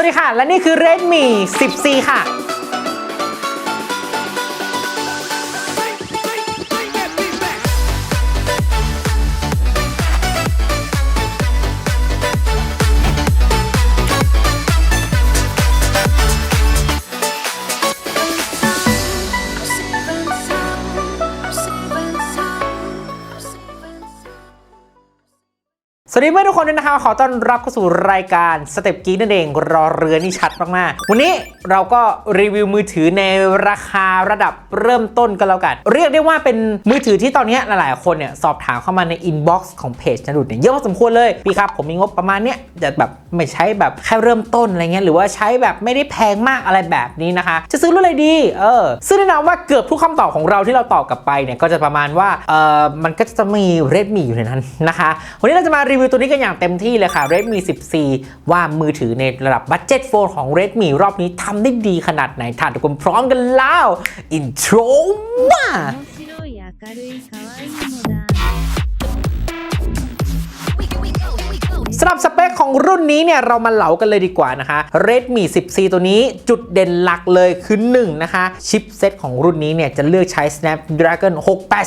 สวัสดีค่ะ และนี่คือ Redmi 10C ค่ะ สวัสดีเพื่อนทุกคนด้วยนะคะขอต้อนรับเข้าสู่รายการสเต็ปกีนั่นเองรอเรือนี่ชัดมากๆ วันนี้เราก็รีวิวมือถือในราคาระดับเริ่มต้นก็แล้วกัน เรียกได้ว่าเป็นมือถือที่ตอนนี้หลายๆคนเนี่ยสอบถามเข้ามาในอินบ็อกซ์ของเพจนันดุดเนี่ยเยอะพอสมควรเลย พี่ครับผมมีงบประมาณเนี้ยจะแบบไม่ใช้แบบแค่เริ่มต้นอะไรเงี้ยหรือว่าใช้แบบไม่ได้แพงมากอะไรแบบนี้นะคะ จะซื้อรุ่นอะไรดีเออซึ่งแน่นอนว่าเกือบทุกคำตอบของเราที่เราตอบกลับไปเนี่ยก็จะประมาณว่าเออมันก็จะมี Redmi อยู่ในนั้นนะคะ วันนี้เราจะมารีวิวตัวนี้กันอย่างเต็มที่เลยค่ะ Redmi 14 ว่ามือถือในระดับบัตเจ็ตโฟนของ Redmi รอบนี้ทำได้ดีขนาดไหนถ่านทุกคนพร้อมกันแล้ว อินโทรมา หรับสเปคของรุ่นนี้เนี่ยเรามาเหลากันเลยดีกว่านะคะ Redmi 10C ตัวนี้จุดเด่นหลักเลยคือ1นะคะชิปเซตของรุ่นนี้เนี่ยจะเลือกใช้ Snapdragon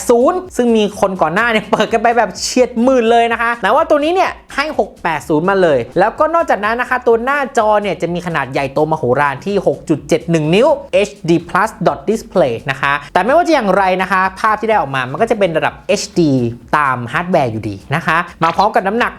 680 ซึ่งมีคนก่อนหน้าเนี่ยเปิดกันไปแบบเฉียดหมื่นเลยนะคะแต่ว่าตัวนี้เนี่ยให้ 680 มาเลย แล้วก็นอกจากนั้นนะคะ ตัวหน้าจอเนี่ยจะมีขนาดใหญ่โตมโหฬารที่ 6.71 นิ้ว HD Plus Dot Display นะคะ แต่ไม่ว่าจะอย่างไรนะคะ ภาพที่ได้ออกมามันก็จะเป็นระดับ HD ตามฮาร์ดแวร์อยู่ดีนะคะ มาพร้อมกับน้ำหนัก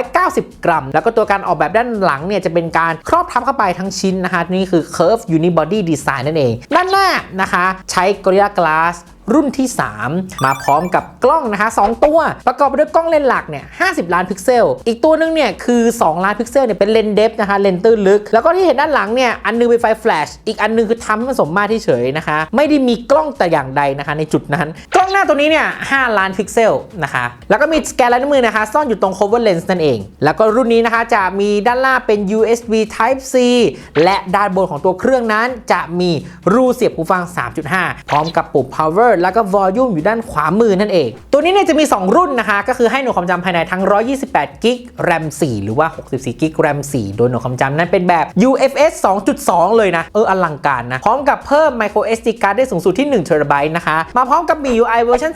190กรัม แล้วก็ตัวการออกแบบด้านหลังเนี่ยจะเป็นการครอบทับเข้าไปทั้งชิ้นนะคะนี่คือ Curve Unibody Design นั่นเอง ด้านหน้านะคะ ใช้ Gorilla Glass รุ่นที่ 3 มาพร้อมกับกล้องนะคะ 2 ตัว ประกอบไปด้วยกล้องเลนส์หลักเนี่ย50 ล้านพิกเซล อีกตัวนึงเนี่ยคือ 2 ล้านพิกเซลเนี่ยเป็นเลนส์เดฟนะคะเลนส์ตื้นลึก แล้วก็ที่เห็นด้านหลังเนี่ยอันนึงเป็นไฟแฟลชอีกอันนึงคือทำให้มันสมมาตรที่เฉยนะคะ ไม่ได้มีกล้องแต่อย่างใดนะคะในจุดนั้น กล้องหน้าตัวนี้เนี่ย5ล้านพิกเซลนะคะแล้วก็มีสแกนลายนิ้วมือนะคะซ่อนอยู่ตรง cover lens นั่นเอง แล้วก็รุ่นนี้นะคะจะมีด้านล่างเป็น USB Type C และด้านบนของตัวเครื่องนั้นจะมีรูเสียบหูฟัง 3.5 พร้อมกับปุ่ม power แล้วก็ volume อยู่ด้านขวามือนั่นเอง ตัวนี้เนี่ยจะมี 2 รุ่นนะคะ ก็คือให้หน่วยความจำภายในทั้ง 128 g b RAM 4 หรือว่า 64 g b RAM 4 โดยหน่วยความจำนั้นเป็นแบบ UFS 2.2 เลยนะ เอออลังการนะ พร้อมกับเพิ่ม micro SD card ได้สูงสุดที่1 TB นะคะ มาพร้อมกับ MIUI เวอร์ชัน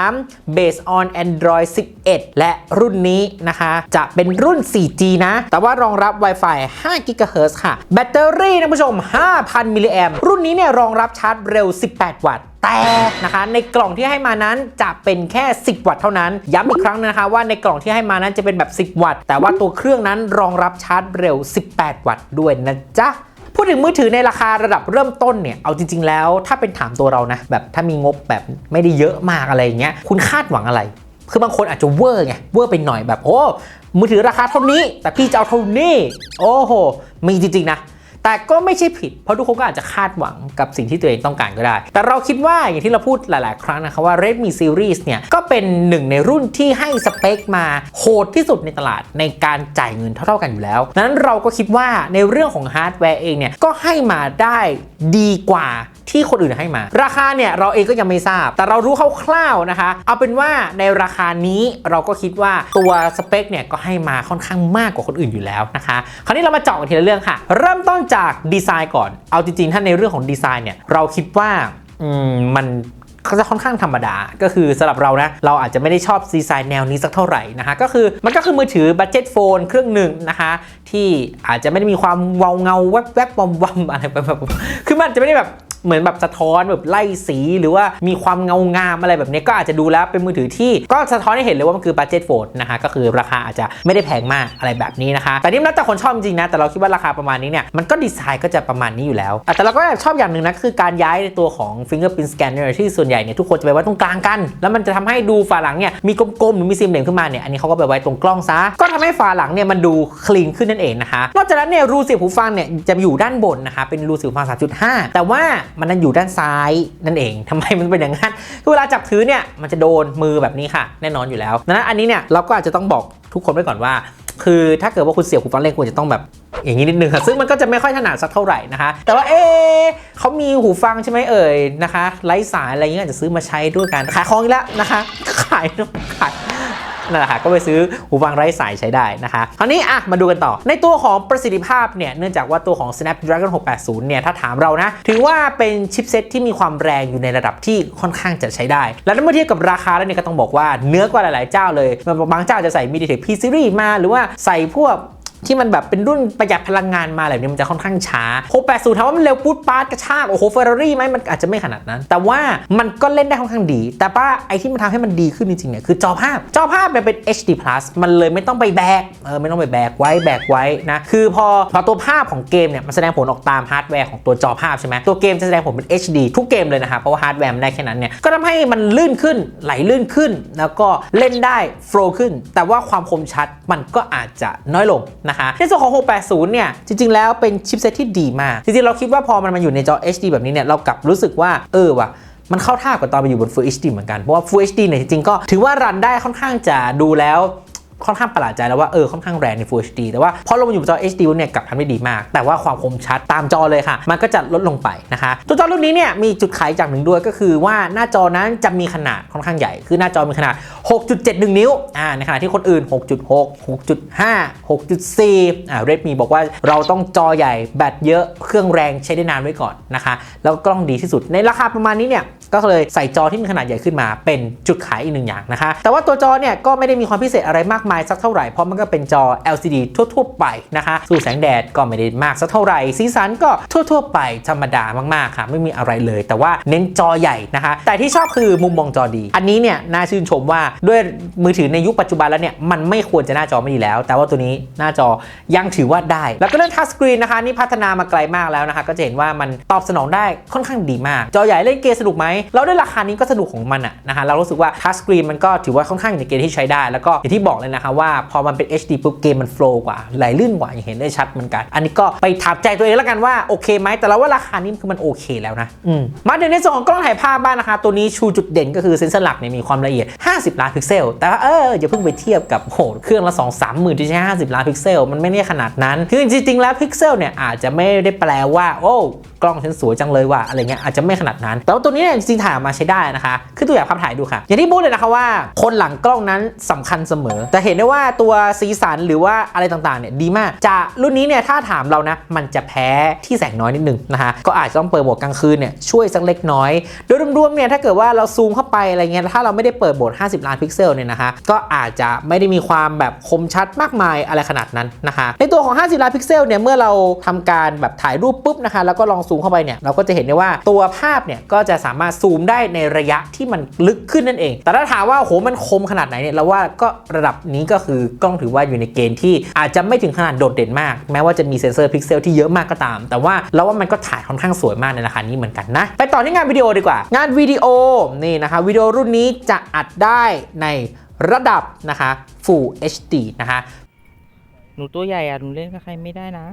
13 based on Android 11 และรุ่นนี้นะคะ จะเป็นรุ่น 4G นะ แต่ว่ารองรับ Wi-Fi 5 GHz ค่ะ แบตเตอรี่นะผู้ชม 5,000 มิลลิแอมรุ่นนี้เนี่ยรองรับชาร์จเร็ว 18 วัตต์ แต่นะคะในกล่องที่ให้มานั้นจะเป็นแค่ 10 วัตต์เท่านั้น ย้ำอีกครั้งนะคะว่าในกล่องที่ให้มานั้นจะเป็นแบบ 10 วัตต์แต่ว่าตัวเครื่องนั้นรองรับชาร์จเร็ว 18 วัตต์ด้วยนะจ๊ะพูดถึงมือถือในราคาระดับเริ่มต้นเนี่ย เอาจริง ๆ แล้วถ้าเป็นถามตัวเรานะ แบบถ้ามีงบแบบไม่ได้เยอะมากอะไรอย่างเงี้ยคุณคาดหวังอะไร คือบางคนอาจจะเวอร์ไงเวอร์ไปหน่อยแบบโอ้มือถือราคาเท่านี้ แต่พี่จะเอาเท่านี้ โอ้โหมีจริง ๆ นะ แต่ก็ไม่ใช่ผิด เพราะทุกคนก็อาจจะคาดหวังกับสิ่งที่ตัวเองต้องการก็ได้ แต่เราคิดว่าอย่างที่เราพูดหลาย ๆ ครั้งนะครับว่า Redmi Series เนี่ย ก็เป็นหนึ่งในรุ่นที่ให้สเปคมาโหดที่สุดในตลาดในการจ่ายเงินเท่า ๆ กันอยู่แล้วดังนั้นเราก็คิดว่าในเรื่องของฮาร์ดแวร์เองเนี่ยก็ให้มาได้ดีกว่าที่คนอื่นให้มา ราคาเนี่ยเราเองก็ยังไม่ทราบ แต่เรารู้คร่าวๆนะคะ เอาเป็นว่าในราคานี้เราก็คิดว่าตัวสเปคเนี่ยก็ให้มาค่อนข้างมากกว่าคนอื่นอยู่แล้วนะคะ คราวนี้เรามาเจาะกันทีละเรื่องค่ะ เริ่มต้นจากดีไซน์ก่อน เอาจริงๆ ถ้าในเรื่องของดีไซน์เนี่ย เราคิดว่ามมันก็จะค่อนข้างธรรมดา ก็คือสำหรับเรานะ เราอาจจะไม่ได้ชอบดีไซน์แนวนี้สักเท่าไหร่นะคะ ก็คือมันก็คือมือถือบัตเจ็ตโฟนเครื่องหนึ่งนะคะ ที่อาจจะไม่ได้มีความเวาเงาแวบแวบวอมวอมอะไรแบบแบบคือมันจะไม่ได้แบบ เหมือนแบบสะท้อนแบบไล่สีหรือว่ามีความเงางามอะไรแบบนี้ก็อาจจะดูแล้วเป็นมือถือที่ก็สะท้อนให้เห็นเลยว่ามันคือบัตเจ็ตโฟนนะคะก็คือราคาอาจจะไม่ได้แพงมากอะไรแบบนี้นะคะ แต่นี่นแล้วแต่คนชอบจริงนะ แต่เราคิดว่าราคาประมาณนี้เนี่ยมันก็ดีไซน์ก็จะประมาณนี้อยู่แล้ว แต่เราก็ชอบอย่างหนึ่งนะคือการย้ายในตัวของ fingerprint scanner ที่ส่วนใหญ่เนี่ยทุกคนจะไปไว้ตรงกลางกัน แล้วมันจะทำให้ดูฝาหลังเนี่ยมีกลมๆหรือมีซิมเหลี่ยมขึ้นมาเนี่ยอันนี้เขาก็ไปไว้ตรงกล้องซะก็ทำให้ฝาหลังเนี่ยมันดูคลีนขึ้นนั่นเองนะคะนอกจากนั้นเนี่ยรูเสียบหูฟังเนี่ยจะอยู่ด้านบนนะคะเป็นรูเสียบหูฟัง 3.5 แต่ว่ามันนั้นอยู่ด้านซ้ายนั่นเองทำไมมันเป็นอย่างนั้นคือเวลาจับถือเนี่ยมันจะโดนมือแบบนี้ค่ะ แน่นอนอยู่แล้วดังนั้นอันนี้เนี่ยเราก็อาจจะต้องบอกทุกคนไว้ก่อนว่า คือถ้าเกิดว่าคุณเสียบหูฟังเล่นควรจะต้องแบบอย่างนี้นิดนึงค่ะซึ่งมันก็จะไม่ค่อยถนัดสักเท่าไหร่นะคะ แต่ว่าเอ๊เขามีหูฟังใช่ไหมเอ่ยนะคะไร้สายอะไรเงี้ยอาจจะซื้อมาใช้ด้วยกันขายของอีกแล้วนะคะ ขายขาย นั่นแหละค่ะก็ไปซื้อหูฟังไร้สายใช้ได้นะคะคราวนี้อะมาดูกันต่อ ในตัวของประสิทธิภาพเนี่ยเนื่องจากว่าตัวของ Snapdragon 680 เนี่ยถ้าถามเรานะ ถือว่าเป็นชิปเซ็ตที่มีความแรงอยู่ในระดับที่ค่อนข้างจะใช้ได้ และถ้วเมื่อเทียบกับราคาแล้วเนี่ยก็ต้องบอกว่าเนื้อกว่าหลาย ๆ เจ้าเลยบางเจ้าจะใส่ MediaTek P Series มาหรือว่าใส่พวก ที่มันแบบเป็นรุ่นประหยัดพลังงานมาแบบนี้มันจะค่อนข้างช้า680ถามว่ามันเร็วปุ๊ดปาดกระชากโอ้โหเฟอร์รารี่ไหมมันอาจจะไม่ขนาดนั้น แต่ว่ามันก็เล่นได้ค่อนข้างดี แต่ป้าไอที่มันทำให้มันดีขึ้นจริงๆเนี่ยคือจอภาพจอภาพเนี่ยเป็น HD plus มันเลยไม่ต้องไปแบกเออไม่ต้องไปแบกไว้แบกไว้นะคือพอพอตัวภาพของเกมเนี่ยมันแสดงผลออกตามฮาร์ดแวร์ของตัวจอภาพใช่ไหมตัวเกมจะแสดงผลเป็น HD ทุกเกมเลยนะครับเพราะว่าฮาร์ดแวร์มันได้แค่นั้นเนี่ยก็ทำให้มันลื่นขึ้นไหลลื่นขึ้น แล้วก็เล่นได้โฟล์ขึ้น แต่ว่าความคมชัดมันก็อาจจะน้อยลงนะคะในส่วนของ 680 เนี่ย จริง ๆ แล้วเป็นชิปเซตที่ดีมาก จริง ๆ เราคิดว่าพอมันมาอยู่ในจอ HD แบบนี้เนี่ย เรากลับรู้สึกว่า เออว่ะมันเข้าท่ากับตอนไปอยู่บน Full HD เหมือนกัน เพราะว่า Full HD เนี่ยจริงๆก็ถือว่ารันได้ค่อนข้างจะดูแล้ว ค่อนข้างประหลาดใจแล้วว่าเออค่อนข้างแรงใน Full HD แต่ว่าพอลงมาอยู่บนจอ HD เนี่ยกลับทำได้ดีมาก แต่ว่าความคมชัดตามจอเลยค่ะ มันก็จะลดลงไปนะคะตัวจอรุ่นนี้เนี่ยมีจุดขายจากหนึ่งด้วยก็คือว่าหน้าจอนั้นจะมีขนาดค่อนข้างใหญ่ คือหน้าจอมีขนาด 6.71 นิ้วอ่าในขณะที่คนอื่น 6.6 6.5 6.4อ่า Redmi บอกว่าเราต้องจอใหญ่แบตเยอะเครื่องแรงใช้ได้นานไว้ก่อนนะคะ แล้วก็กล้องดีที่สุดในราคาประมาณนี้เนี่ย ก็เลยใส่จอที่มีขนาดใหญ่ขึ้นมาเป็นจุดขายอีกหนึ่งอย่างนะคะ แต่ว่าตัวจอเนี่ยก็ไม่ได้มีความพิเศษอะไรมากมายสักเท่าไหร่ เพราะมันก็เป็นจอ LCD ทั่วๆไปนะคะ สู่แสงแดดก็ไม่ได้มากสักเท่าไหร่ สีสันก็ทั่วๆไปธรรมดามากๆค่ะ ไม่มีอะไรเลย แต่ว่าเน้นจอใหญ่นะคะ แต่ที่ชอบคือมุมมองจอดี อันนี้เนี่ยน่าชื่นชมว่าด้วยมือถือในยุคปัจจุบันแล้วเนี่ยมันไม่ควรจะหน้าจอไม่ดีแล้ว แต่ว่าตัวนี้หน้าจอยังถือว่าได้ แล้วก็เรื่องทัชสกรีนนะคะนี่พัฒนามาไกลมากแล้วนะคะ ก็จะเห็นว่ามันตอบสนองได้ค่อนข้างดีมาก จอใหญ่เล่นเกมสนุกไหมแล้วด้วยราคานี้ก็สนุกของมันอะนะคะเรารู้สึกว่าทัชสกรีนมันก็ถือว่าค่อนข้างอยู่ในเกณฑ์ที่ใช้ได้ แล้วก็อย่างที่บอกเลยนะคะว่าพอมันเป็น HD ปุ๊บเกมมันโฟล์กว่าไหลลื่นกว่าอย่างเห็นได้ชัดเหมือนกัน อันนี้ก็ไปถามใจตัวเองแล้วกันว่าโอเคไหมแต่เราว่าราคานี้คือมันโอเคแล้วนะอืมมาเดี๋ยวในส่วนของกล้องถ่ายภาพบ้างนะคะ ตัวนี้ชูจุดเด่นก็คือเซนเซอร์หลักเนี่ยมีความละเอียด 50 ล้านพิกเซล แต่ว่าเอออย่าเพิ่งไปเทียบกับโหเครื่องละ2 3หมื่นที่ใช้50 ล้านพิกเซลมันไม่ได้ขนาดนั้นคือจริงๆแล้วพิกเซลเนี่ยอาจจะไม่ได้แปลว่าโอ้กล้องฉันสวยจังเลยว่ะอะไรเงี้ยอาจจะไม่ขนาดนั้น แต่ว่าตัวนี้เนี่ยจริงๆถ่ายออกมาใช้ได้นะคะคือตัวอย่างภาพถ่ายดูค่ะ อย่างที่พูดเลยนะคะว่า คนหลังกล้องนั้นสำคัญเสมอจะเห็นได้ว่าตัวสีสันหรือว่าอะไรต่างๆเนี่ยดีมากจากรุ่นนี้เนี่ยถ้าถามเรานะมันจะแพ้ที่แสงน้อยนิดนึงนะคะก็อาจจะต้องเปิดโหมดกลางคืนเนี่ยช่วยสักเล็กน้อย โดยรวมๆเนี่ยถ้าเกิดว่าเราซูมเข้าไปอะไรเงี้ยถ้าเราไม่ได้เปิดโหมด 50 ล้านพิกเซลเนี่ยนะคะก็อาจจะไม่ได้มีความแบบคมชัดมากมายอะไรขนาดนั้นนะคะในตัวของ 50 ล้านพิกเซลเนี่ยเมื่อเราทำการแบบถ่ายรูปปุ๊บนะคะแล้วก็ลองซูมเข้าไปเนี่ยเราก็จะเห็นได้ว่าตัวภาพเนี่ยก็จะสามารถซูมได้ในระยะที่มันลึกขึ้นนั่นเอง แต่ถ้าถามว่าโหมันคมขนาดไหนเนี่ยเราว่าก็ระดับนี้ก็คือกล้องถือว่าอยู่ในเกณฑ์ที่อาจจะไม่ถึงขนาดโดดเด่นมาก แม้ว่าจะมีเซนเซอร์พิกเซลที่เยอะมากก็ตาม แต่ว่าเราว่ามันก็ถ่ายค่อนข้างสวยมากในราคานี้เหมือนกันนะ ไปต่อที่งานวิดีโอดีกว่า งานวิดีโอนี่นะคะวิดีโอรุ่นนี้จะอัดได้ในระดับนะคะ Full HD นะคะหนูตัวใหญ่อะหนูเล่นกับใครไม่ได้นะ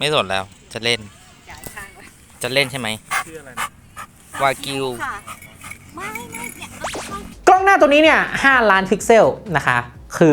ไม่สนแล้ว จะเล่น จ่ายข้างไว้จะเล่นใช่ไหมชื่ออะไรนะวากิว ค่ะ ไม่ไม่เนี่ยกล้องหน้าตัวนี้เนี่ย 5 ล้านพิกเซลนะคะ คือ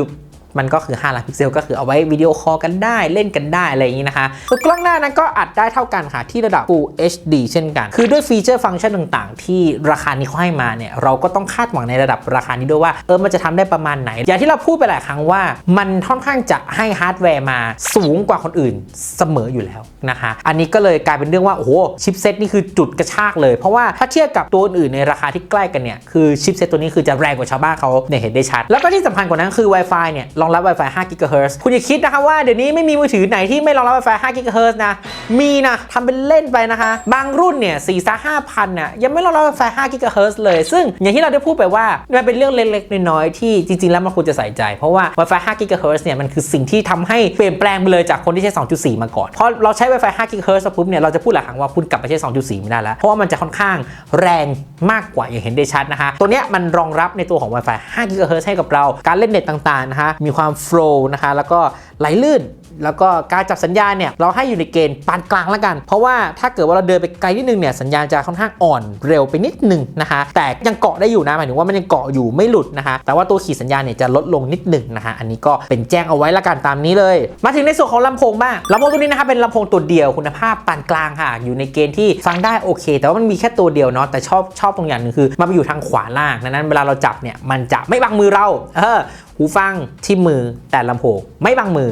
มันก็คือ5ล้านพิกเซลก็คือเอาไว้วิดีโอคอลกันได้เล่นกันได้อะไรอย่างนี้นะคะตัวกล้องหน้านั้นก็อัดได้เท่ากันค่ะ ที่ระดับ Full HD เช่นกัน คือด้วยฟีเจอร์ฟังก์ชันต่างๆ ที่ราคานี้เขาให้มาเนี่ยเราก็ต้องคาดหวังในระดับราคานี้ด้วยว่าเออมันจะทำได้ประมาณไหน อย่างที่เราพูดไปหลายครั้งว่า มันค่อนข้างจะให้ฮาร์ดแวร์มาสูงกว่าคนอื่นเสมออยู่แล้วนะคะอันนี้ก็เลยกลายเป็นเรื่องว่าโอ้โหชิปเซตนี่คือจุดกระชากเลย เพราะว่าถ้าเทียบกับตัวอื่นในราคาที่ใกล้กันเนี่ยคือชิปเซตตัวนี้คือจะแรงกว่าชาวบ้านเขาเนี่ยเห็นได้ชัด แล้วก็ที่สำคัญกว่านั้นคือ Wi-Fi เนี่ยรองรับ Wi-Fi 5 GHz คุณอย่าคิดนะคะว่าเดี๋ยวนี้ไม่มีมือถือไหนที่ไม่รองรับ Wi-Fi 5 GHz นะ มีนะทำเป็นเล่นไปนะคะ บางรุ่นเนี่ย4 5 0 0 0น่ะยังไม่รองรับ Wi-Fi 5 GHz เลย ซึ่งอย่างที่เราได้พูดไปว่ามันเป็นเรื่องเล็กๆ น้อยๆที่จริงๆ แล้วมันควรจะใส่ใจ เพราะว่า Wi-Fi 5 GHz เนี่ยมันคือสิ่งที่ทำให้เปลี่ยนแปลงไปเลยจากคนที่ใช้ 2.4 มาก่อนพอเราใช้ Wi-Fi 5 GHz ปุ๊บเนี่ยเราจะพูดหลังว่าคุณกลับไปใช้ 2.4 ไม่ได้แล้ว เพราะว่ามันจะค่อนข้างแรงมากกว่าอย่างเห็นได้ชัดนะคะตัวเนี้ยมันรองรับในตัวของ Wi-Fi 5 GHz ให้กับเราการเล่นเน็ตต่างๆนะคะมีความโฟล์นะคะแล้วก็ไหลลื่น แล้วก็การจับสัญญาณเนี่ยเราให้อยู่ในเกณฑ์ปานกลางแล้วกัน เพราะว่าถ้าเกิดว่าเราเดินไปไกลนิดนึงเนี่ยสัญญาณจะค่อนข้างอ่อนเร็วไปนิดนึงนะคะแต่ยังเกาะได้อยู่นะหมายถึงว่ามันยังเกาะอยู่ไม่หลุดนะคะแต่ว่าตัวขีดสัญญาณเนี่ยจะลดลงนิดนึงนะคะอันนี้ก็เป็นแจ้งเอาไว้ละกันตามนี้เลย มาถึงในส่วนของลำโพงบ้างลำโพงตัวนี้นะคะเป็นลำโพงตัวเดียวคุณภาพปานกลางค่ะ อยู่ในเกณฑ์ที่ฟังได้โอเค แต่ว่ามันมีแค่ตัวเดียวเนาะแต่ชอบชอบตรงอย่างหนึงคือมันไปอยู่ทางขวาล่างดังนั้นเวลาเราจับเนี่ยมันจะไม่บังมือเราเออหูฟังที่มือแต่ลำโพงไม่บังมือ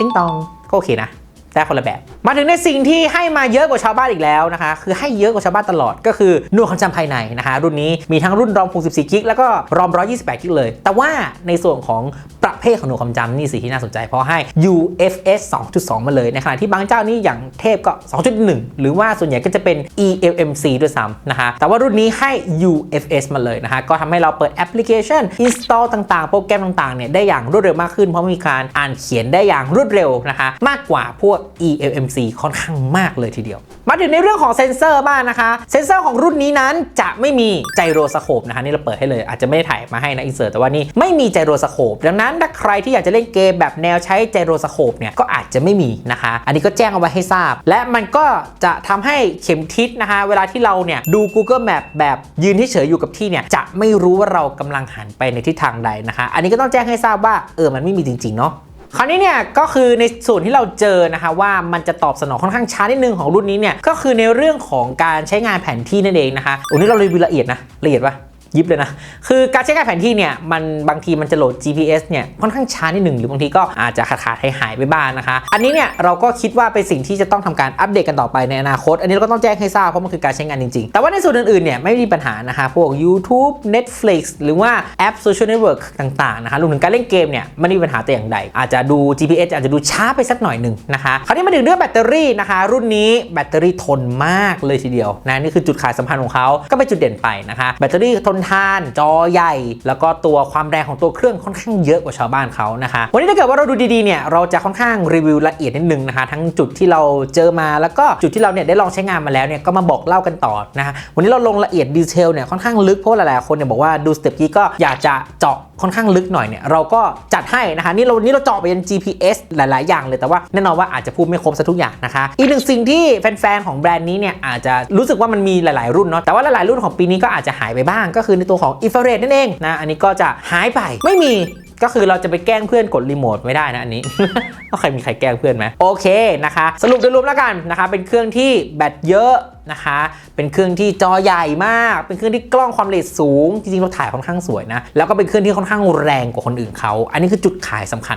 ติ้งตองก็โอเคนะ ได้คนละแบบ มาถึงในสิ่งที่ให้มาเยอะกว่าชาวบ้านอีกแล้วนะคะ คือให้เยอะกว่าชาวบ้านตลอดก็คือหน่วยความจำภายในนะคะรุ่นนี้มีทั้งรุ่นรอม64กิกแล้วก็รอม128กิกเลย แต่ว่าในส่วนของประเภทของหน่วยความจำนี่สิที่น่าสนใจ เพราะให้ UFS 2.2 มาเลยในขณะที่บางเจ้านี่อย่างเทพก็ 2.1 หรือว่าส่วนใหญ่ก็จะเป็น eLMC ด้วยซ้ำนะคะแต่ว่ารุ่นนี้ให้ UFS มาเลยนะคะก็ทำให้เราเปิดแอปพลิเคชัน install ต่างๆ โปรแกรมต่างๆเนี่ยได้อย่างรวดเร็วมากขึ้น เพราะมีการอ่านเขียนได้อย่างรวดเร็วนะคะมากกว่าพวก eLMC ค่อนข้างมากเลยทีเดียว มาถึงในเรื่องของเซนเซอร์บ้างนะคะ เซนเซอร์ของรุ่นนี้นั้นจะไม่มีไจโรสโคปนะคะนี่เราเปิดให้เลยอาจจะไม่ได้ถ่ายมาให้นะอินเสิร์ตแต่ว่านี่ไม่มีไจโรสโคปดังนั้นถ้าใครที่อยากจะเล่นเกมแบบแนวใช้ไจโรสโคปเนี่ยก็อาจจะไม่มีนะคะ อันนี้ก็แจ้งเอาไว้ให้ทราบ และมันก็จะทำให้เข็มทิศนะคะ เวลาที่เราเนี่ยดู Google Map แบบยืนที่เฉยอยู่กับที่เนี่ยจะไม่รู้ว่าเรากำลังหันไปในทิศทางใดนะคะ อันนี้ก็ต้องแจ้งให้ทราบว่าเออมันไม่มีจริงๆเนาะ คราวนี้เนี่ยก็คือในส่วนที่เราเจอนะคะว่ามันจะตอบสนองค่อนข้างช้านิดนึงของรุ่นนี้เนี่ยก็คือในเรื่องของการใช้งานแผนที่นั่นเองนะคะโอ้นี่เรารีวิวละเอียดนะละเอียดปะ ยิบเลยนะ คือการใช้งานแผนที่เนี่ยมันบางทีมันจะโหลด GPS เนี่ยค่อนข้างช้านิดหนึ่งหรือบางทีก็อาจจะขาดขาดหายหายไปบ้างนะคะ อันนี้เนี่ยเราก็คิดว่าเป็นสิ่งที่จะต้องทำการอัปเดตกันต่อไปในอนาคต อันนี้เราก็ต้องแจ้งให้ทราบเพราะมันคือการใช้งานจริงๆ แต่ว่าในส่วนอื่นๆเนี่ยไม่มีปัญหานะคะพวก YouTube Netflix หรือว่าแอป Social Network ต่างๆนะคะรวมถึงการเล่นเกมเนี่ยไม่มีปัญหาแต่อย่างใด อาจจะดู GPS อาจจะดูช้าไปสักหน่อยหนึ่งนะคะคราวนี้มาถึงเรื่องแบตเตอรี่นะคะ รุ่นนี้แบตเตอรี่ทนมากเลยทีเดียวนะนี่คือจุดขายสำคัญของเขาก็เป็นจุดเด่นไปนะคะแบตเตอรี่ทนทานจอใหญ่ แล้วก็ตัวความแรงของตัวเครื่องค่อนข้างเยอะกว่าชาวบ้านเขานะคะวันนี้ถ้าเกิดว่าเราดูดีๆเนี่ยเราจะค่อนข้างรีวิวละเอียดนิดนึงนะคะ ทั้งจุดที่เราเจอมาแล้วก็จุดที่เราเนี่ยได้ลองใช้งานมาแล้วเนี่ยก็มาบอกเล่ากันต่อนะคะวันนี้เราลงละเอียดดีเทลเนี่ยค่อนข้างลึกเพราะหลายๆคนเนี่ยบอกว่าดูสเต็ปกี้ก็อยากจะเจาะค่อนข้างลึกหน่อยเนี่ยเราก็จัดให้นะคะนี่เรานี่เราเจาะไปยัน GPS หลาย ๆ อย่างเลยแต่ว่าแน่นอนว่าอาจจะพูดไม่ครบซะทุกอย่างนะคะ อีกหนึ่งสิ่งที่แฟน ๆ ของแบรนด์นี้เนี่ยอาจจะรู้สึกว่ามันมีหลาย ๆ รุ่นเนาะแต่ว่าหลาย ๆ รุ่นของปีนี้ก็อาจจะหายไปบ้างก็คือในตัวของอินฟราเรดนั่นเองนะอันนี้ก็จะหายไปไม่มีก็คือเราจะไปแกล้งเพื่อนกดรีโมทไม่ได้นะอันนี้ ก็ใครมีใครแกล้งเพื่อนไหมโอเคนะคะ สรุปโดยรวมแล้วกันนะคะ เป็นเครื่องที่แบตเยอะนะคะ เป็นเครื่องที่จอใหญ่มาก เป็นเครื่องที่กล้องความละเอียดสูง จริงๆเราถ่ายค่อนข้างสวยนะ แล้วก็เป็นเครื่องที่ค่อนข้างแรงกว่าคนอื่นเขา อันนี้คือจุดขายสำคัญ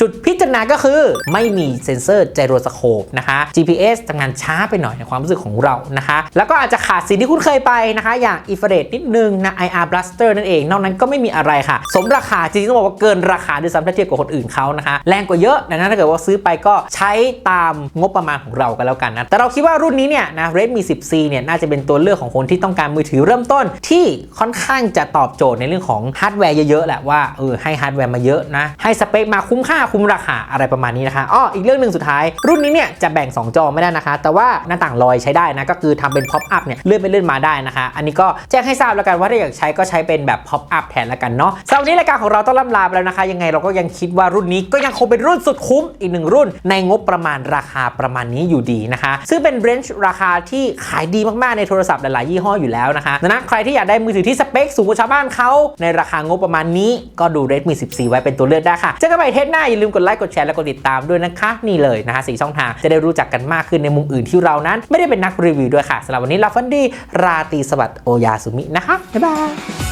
จุดพิจารณาก็คือไม่มีเซ็นเซอร์ไจโรสโคปนะคะ GPS ทำงานช้าไปหน่อยในความรู้สึกของเรานะคะ แล้วก็อาจจะขาดสิ่งที่คุณเคยไปนะคะ อย่างอินฟราเรดนิดนึงนะ IR Blaster นั่นเอง นอกนั้นก็ไม่มีอะไรค่ะ สมราคาจริงๆต้องบอกว่าเกินราคาด้วยซ้ำถ้าเทียบกับคนอื่นเขานะคะ แรงกว่าเยอะดังนั้นถ้าเกิดว่าซื้อไปก็ใช้ตามงบประมาณของเรากันแล้วกันนะแต่เราคิดว่ารุ่นนี้เนี่ยนะ Redmi 10C เนี่ยน่าจะเป็นตัวเลือกของคนที่ต้องการมือถือเริ่มต้น ที่ค่อนข้างจะตอบโจทย์ในเรื่องของฮาร์ดแวร์เยอะๆแหละว่าเออให้ฮาร์ดแวร์มาเยอะนะให้สเปคมาคุ้มค่าคุ้มราคาอะไรประมาณนี้นะคะอ้ออีกเรื่องหนึ่งสุดท้าย รุ่นนี้เนี่ยจะแบ่ง 2 จอไม่ได้นะคะ แต่ว่าหน้าต่างลอยใช้ได้นะก็คือทำเป็นพ็อปอัพเนี่ยเลื่อนไปเลื่อนมาได้นะคะ อันนี้ก็แจ้งให้ทราบแล้วกันว่าถ้าอยากใช้ก็ใช้เป็นแบบพ็อปอัพแทนแล้วกันเนาะสำหรับวันนี้รายการของเราต้องล่ำลาไปแล้วนะคะ ยังไงเราก็ยังคิดว่ารุ่นนี้ก็ยังคงเป็นรุ่นสุดคุ้มอีกหนึ่งรุ่น ในงบประมาณราคาประมาณนี้อยู่ดีนะคะ ซึ่งเป็นเรนจ์ราคาที่ขายดีมากๆในโทรศัพท์หลายๆยี่ห้ออยู่แล้วนะคะดังนั้นใครที่อยากได้มือถือที่สเปคสูงกว่าชาวบ้านเขาในราคางบประมาณนี้ก็ดู Redmi 14 ไว้เป็นตัวเลือกได้ค่ะ เจอกันใหม่เทปหน้าอย่าลืมกดไลค์กดแชร์และกดติดตามด้วยนะคะนี่เลยนะคะสีช่องทางจะได้รู้จักกันมากขึ้นในมุมอื่นที่เรานั้น ไม่ได้เป็นนักรีวิวด้วยค่ะสำหรับวันนี้ลาฟันดี้ราตรีสวัสดิ์โอยาสุมินะคะบ๊ายบาย